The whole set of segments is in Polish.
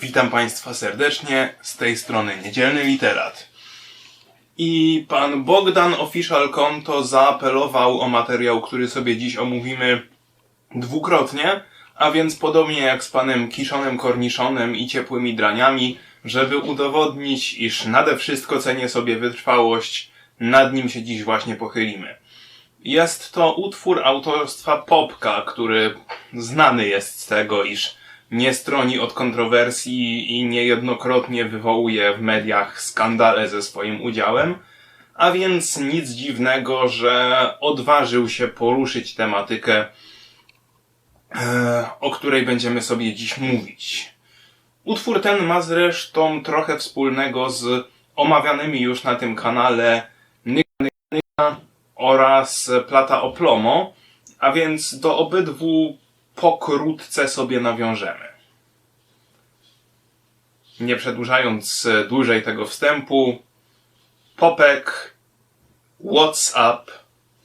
Witam Państwa serdecznie, z tej strony Niedzielny Literat. I pan Bogdan Official Konto zaapelował o materiał, który sobie dziś omówimy dwukrotnie, a więc podobnie jak z panem Kiszonem Korniszonem i ciepłymi draniami, żeby udowodnić, iż nade wszystko cenię sobie wytrwałość, nad nim się dziś właśnie pochylimy. Jest to utwór autorstwa Popka, który znany jest z tego, iż nie stroni od kontrowersji i niejednokrotnie wywołuje w mediach skandale ze swoim udziałem, a więc nic dziwnego, że odważył się poruszyć tematykę, e, o której będziemy sobie dziś mówić. Utwór ten ma zresztą trochę wspólnego z omawianymi już na tym kanale oraz Plata o Plomo, a więc do obydwu pokrótce sobie nawiążemy. Nie przedłużając e, dłużej tego wstępu, Popek, What's Up,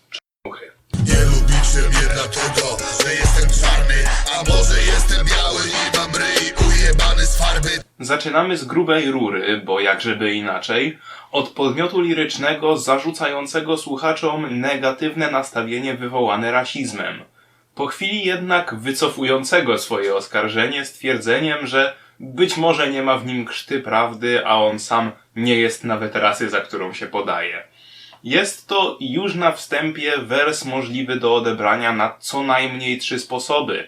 Czarnuchy. Nie lubicie mnie dlatego, że jestem czarny A może jestem biały i mam ryj ujebany z farby Zaczynamy z grubej rury, bo jakżeby inaczej, od podmiotu lirycznego zarzucającego słuchaczom negatywne nastawienie wywołane rasizmem. Po chwili jednak wycofującego swoje oskarżenie stwierdzeniem, że być może nie ma w nim krzty prawdy, a on sam nie jest nawet rasy, za którą się podaje. Jest to już na wstępie wers możliwy do odebrania na co najmniej trzy sposoby.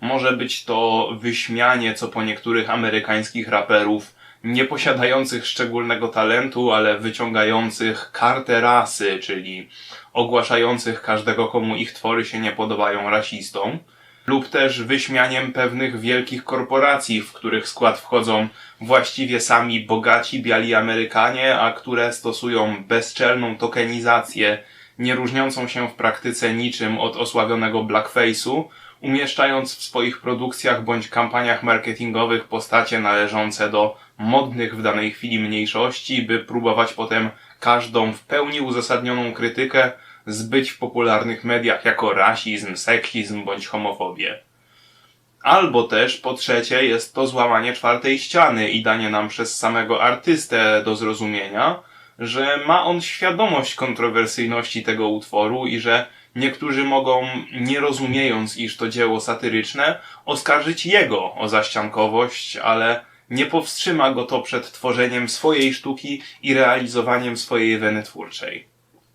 Może być to wyśmianie, co po niektórych amerykańskich raperów, nie posiadających szczególnego talentu, ale wyciągających kartę rasy, czyli ogłaszających każdego, komu ich twory się nie podobają rasistą, lub też wyśmianiem pewnych wielkich korporacji, w których skład wchodzą właściwie sami bogaci biali Amerykanie, a które stosują bezczelną tokenizację, nie różniącą się w praktyce niczym od osławionego blackface'u, umieszczając w swoich produkcjach bądź kampaniach marketingowych postacie należące do modnych w danej chwili mniejszości, by próbować potem każdą w pełni uzasadnioną krytykę zbyć w popularnych mediach jako rasizm, seksizm bądź homofobię. Albo też, po trzecie, jest to złamanie czwartej ściany i danie nam przez samego artystę do zrozumienia, że ma on świadomość kontrowersyjności tego utworu i że niektórzy mogą, nie rozumiejąc, iż to dzieło satyryczne, oskarżyć jego o zaściankowość, ale nie powstrzyma go to przed tworzeniem swojej sztuki i realizowaniem swojej weny twórczej.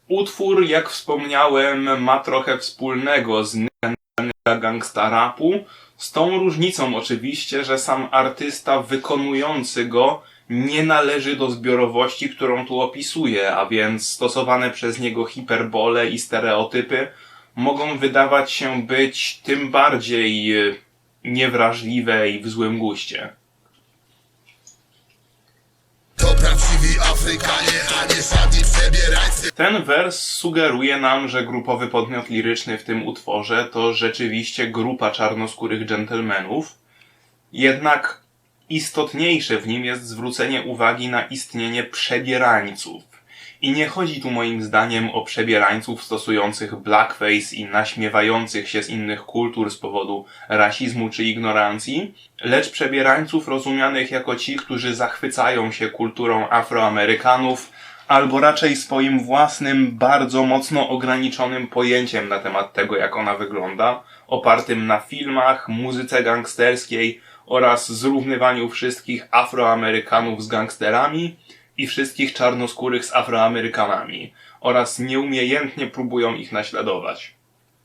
Utwór, jak wspomniałem, ma trochę wspólnego z Nyka gangsta rapu, z tą różnicą oczywiście, że sam artysta wykonujący go nie należy do zbiorowości, którą tu opisuje, a więc stosowane przez niego hiperbole i stereotypy mogą wydawać się być tym bardziej e, niewrażliwe i w złym guście. To Afrykanie, a nie Ten wers sugeruje nam, że grupowy podmiot liryczny w tym utworze to rzeczywiście grupa czarnoskórych dżentelmenów, jednak istotniejsze w nim jest zwrócenie uwagi na istnienie przebierańców. I nie chodzi tu moim zdaniem o przebierańców stosujących blackface i naśmiewających się z innych kultur z powodu rasizmu czy ignorancji, lecz przebierańców rozumianych jako ci, którzy zachwycają się kulturą Afroamerykanów, albo raczej swoim własnym, bardzo mocno ograniczonym pojęciem na temat tego, jak ona wygląda, opartym na filmach, muzyce gangsterskiej oraz zrównywaniu wszystkich Afroamerykanów z gangsterami i wszystkich czarnoskórych z Afroamerykanami oraz nieumiejętnie próbują ich naśladować.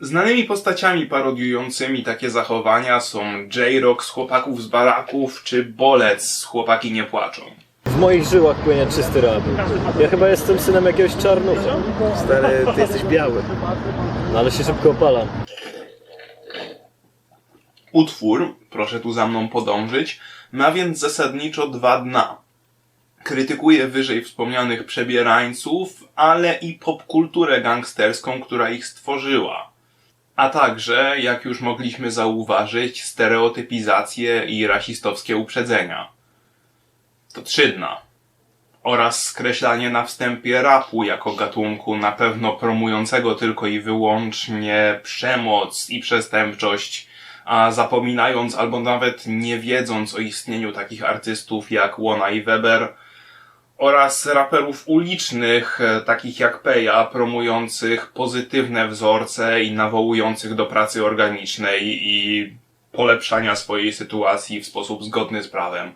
Znanymi postaciami parodiującymi takie zachowania są J-Rock z Chłopaków z Baraków czy Bolec z Chłopaki nie płaczą. W moich żyłach płynie czysty rap. Ja chyba jestem synem jakiegoś czarnucha. Stary, ty jesteś biały. No ale się szybko opalam. Utwór, proszę tu za mną podążyć, ma więc zasadniczo dwa dna. Krytykuje wyżej wspomnianych przebierańców, ale i popkulturę gangsterską, która ich stworzyła. A także, jak już mogliśmy zauważyć, stereotypizację i rasistowskie uprzedzenia. To trzy dna. Oraz skreślanie na wstępie rapu jako gatunku na pewno promującego tylko i wyłącznie przemoc i przestępczość, a zapominając albo nawet nie wiedząc o istnieniu takich artystów jak Łona i Weber oraz raperów ulicznych, e, takich jak Peja, promujących pozytywne wzorce i nawołujących do pracy organicznej i polepszania swojej sytuacji w sposób zgodny z prawem.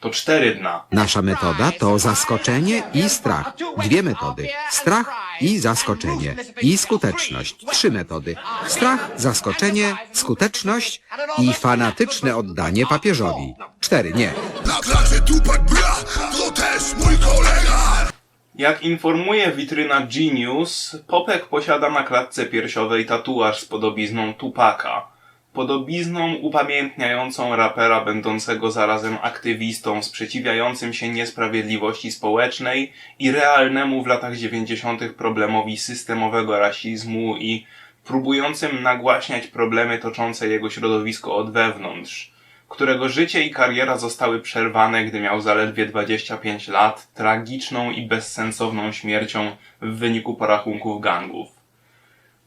To cztery dna. Nasza metoda to zaskoczenie i strach. Dwie metody. Strach i zaskoczenie. I skuteczność. Trzy metody. Strach, zaskoczenie, skuteczność i fanatyczne oddanie papieżowi. Cztery, nie. Na klacie Tupac bra, to też mój kolega Jak informuje witryna Genius, Popek posiada na klatce piersiowej tatuaż z podobizną Tupaka. Podobizną upamiętniającą rapera będącego zarazem aktywistą sprzeciwiającym się niesprawiedliwości społecznej i realnemu w latach 90. problemowi systemowego rasizmu i próbującym nagłaśniać problemy toczące jego środowisko od wewnątrz którego życie i kariera zostały przerwane, gdy miał zaledwie 25 lat, tragiczną i bezsensowną śmiercią w wyniku porachunków gangów.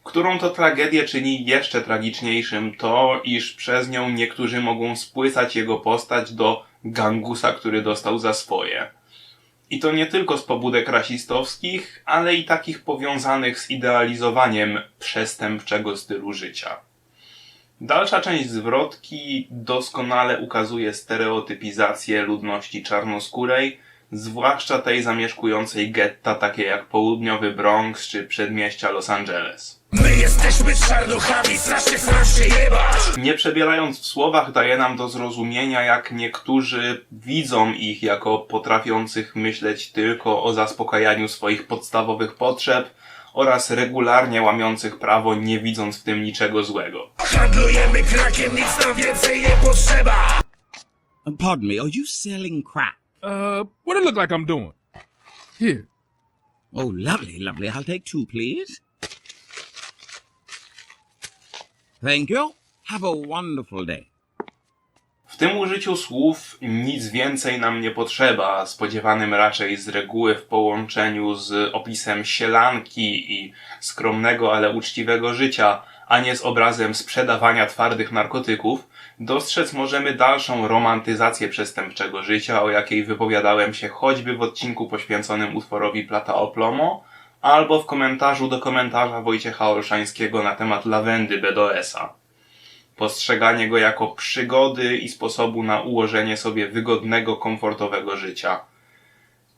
Którą to tragedię czyni jeszcze tragiczniejszym to, iż przez nią niektórzy mogą spłycać jego postać do gangusa, który dostał za swoje. I to nie tylko z pobudek rasistowskich, ale i takich powiązanych z idealizowaniem przestępczego stylu życia. Dalsza część zwrotki doskonale ukazuje stereotypizację ludności czarnoskórej, zwłaszcza tej zamieszkującej getta takie jak południowy Bronx czy przedmieścia Los Angeles. My jesteśmy czarnuchami, strasznie sam się jebać Nie przebierając w słowach daje nam do zrozumienia, jak niektórzy widzą ich jako potrafiących myśleć tylko o zaspokajaniu swoich podstawowych potrzeb oraz regularnie łamiących prawo, nie widząc w tym niczego złego. Handlujemy krakiem, nic nam więcej nie potrzeba Pardon me, are you selling crack? Uh, what it look like I'm doing? Here. Oh, lovely, lovely. I'll take two, please. Thank you. Have a wonderful day. W tym użyciu słów nic więcej nam nie potrzeba, spodziewanym raczej z reguły w połączeniu z opisem sielanki i skromnego, ale uczciwego życia, a nie z obrazem sprzedawania twardych narkotyków, dostrzec możemy dalszą romantyzację przestępczego życia, o jakiej wypowiadałem się choćby w odcinku poświęconym utworowi Plata o Plomo, albo w komentarzu do komentarza Wojciecha Olszańskiego na temat lawendy BDS-a postrzeganie go jako przygody i sposobu na ułożenie sobie wygodnego, komfortowego życia.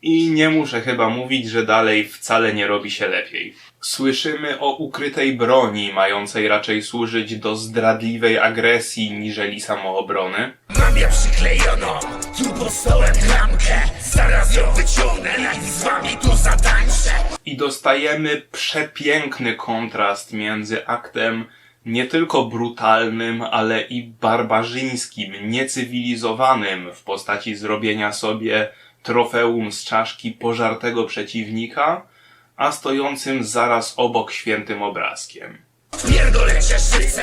I nie muszę chyba mówić, że dalej wcale nie robi się lepiej. Słyszymy o ukrytej broni, mającej raczej służyć do zdradliwej agresji niżeli samoobrony. Mam ja przyklejoną, tu pod klamkę Zaraz ją wyciągnę i z wami tu zatańczę I dostajemy przepiękny kontrast między aktem nie tylko brutalnym, ale i barbarzyńskim, niecywilizowanym w postaci zrobienia sobie trofeum z czaszki pożartego przeciwnika, a stojącym zaraz obok świętym obrazkiem. Pierdolę cieszycę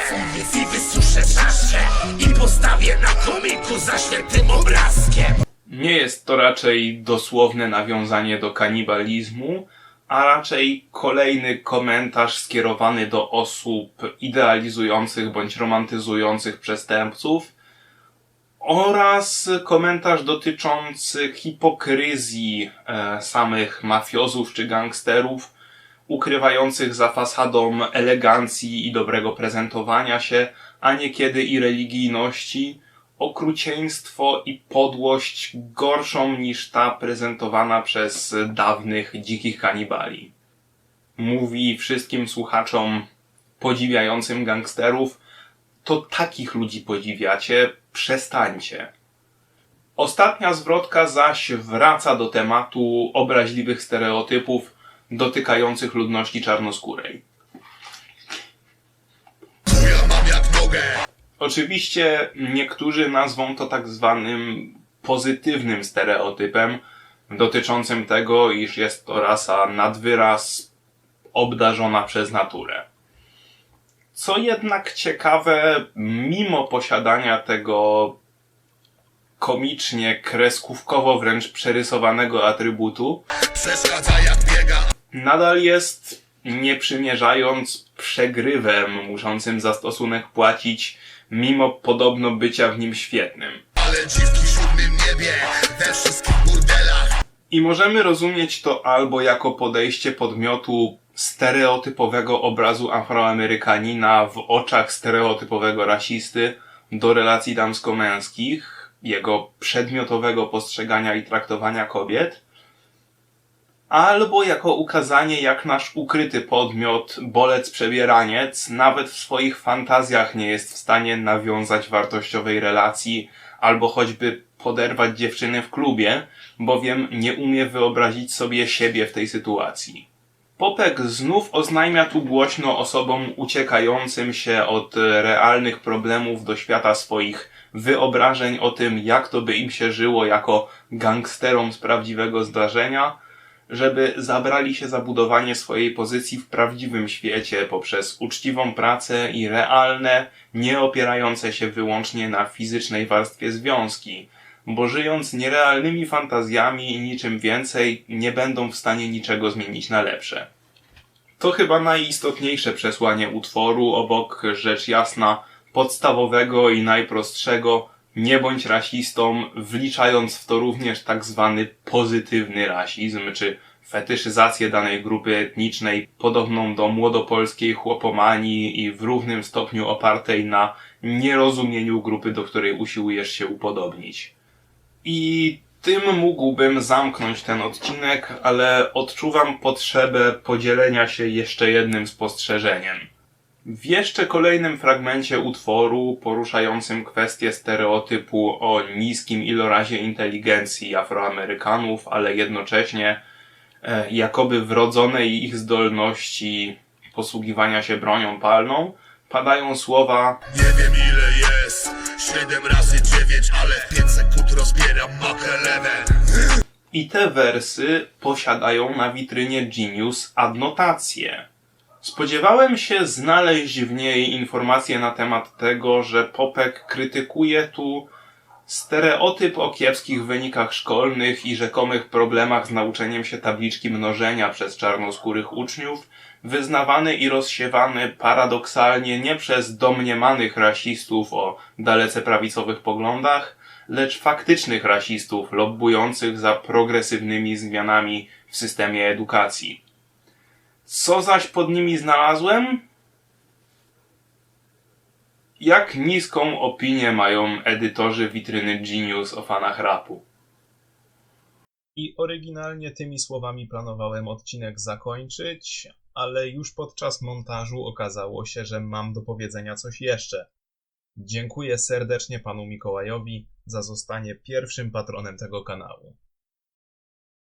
i wysuszę czaszkę I postawię na kominku za świętym obrazkiem Nie jest to raczej dosłowne nawiązanie do kanibalizmu, a raczej kolejny komentarz skierowany do osób idealizujących bądź romantyzujących przestępców oraz komentarz dotyczący hipokryzji e, samych mafiozów czy gangsterów, ukrywających za fasadą elegancji i dobrego prezentowania się, a niekiedy i religijności, okrucieństwo i podłość gorszą niż ta prezentowana przez dawnych dzikich kanibali. Mówi wszystkim słuchaczom podziwiającym gangsterów, to takich ludzi podziwiacie, przestańcie. Ostatnia zwrotka zaś wraca do tematu obraźliwych stereotypów dotykających ludności czarnoskórej. Mam jak nogę Oczywiście niektórzy nazwą to tak zwanym pozytywnym stereotypem, dotyczącym tego, iż jest to rasa nadwyraz obdarzona przez naturę. Co jednak ciekawe, mimo posiadania tego komicznie, kreskówkowo wręcz przerysowanego atrybutu, nadal jest, nie przymierzając, przegrywem, muszącym za stosunek płacić mimo podobno bycia w nim świetnym. Niebie I możemy rozumieć to albo jako podejście podmiotu stereotypowego obrazu afroamerykanina w oczach stereotypowego rasisty do relacji damsko-męskich, jego przedmiotowego postrzegania i traktowania kobiet, albo jako ukazanie, jak nasz ukryty podmiot, bolec przebieraniec, nawet w swoich fantazjach nie jest w stanie nawiązać wartościowej relacji, albo choćby poderwać dziewczyny w klubie, bowiem nie umie wyobrazić sobie siebie w tej sytuacji. Popek znów oznajmia tu głośno osobom uciekającym się od realnych problemów do świata swoich wyobrażeń o tym, jak to by im się żyło jako gangsterom z prawdziwego zdarzenia, żeby zabrali się za budowanie swojej pozycji w prawdziwym świecie poprzez uczciwą pracę i realne, nie opierające się wyłącznie na fizycznej warstwie związki, bo żyjąc nierealnymi fantazjami i niczym więcej, nie będą w stanie niczego zmienić na lepsze. To chyba najistotniejsze przesłanie utworu, obok rzecz jasna podstawowego i najprostszego nie bądź rasistą, wliczając w to również tak zwany pozytywny rasizm, czy fetyszyzację danej grupy etnicznej, podobną do młodopolskiej chłopomanii i w równym stopniu opartej na nierozumieniu grupy, do której usiłujesz się upodobnić. I tym mógłbym zamknąć ten odcinek, ale odczuwam potrzebę podzielenia się jeszcze jednym spostrzeżeniem. W jeszcze kolejnym fragmencie utworu poruszającym kwestię stereotypu o niskim ilorazie inteligencji Afroamerykanów, ale jednocześnie e, jakoby wrodzonej ich zdolności posługiwania się bronią palną, padają słowa Nie wiem ile jest Siedem razy dziewięć Ale pięć sekund rozbieram makelewę I te wersy posiadają na witrynie Genius adnotację. Spodziewałem się znaleźć w niej informacje na temat tego, że Popek krytykuje tu stereotyp o kiepskich wynikach szkolnych i rzekomych problemach z nauczeniem się tabliczki mnożenia przez czarnoskórych uczniów, wyznawany i rozsiewany paradoksalnie nie przez domniemanych rasistów o dalece prawicowych poglądach, lecz faktycznych rasistów lobbujących za progresywnymi zmianami w systemie edukacji. Co zaś pod nimi znalazłem? Jak niską opinię mają edytorzy witryny Genius o fanach rapu. I oryginalnie tymi słowami planowałem odcinek zakończyć, ale już podczas montażu okazało się, że mam do powiedzenia coś jeszcze. Dziękuję serdecznie panu Mikołajowi za zostanie pierwszym patronem tego kanału.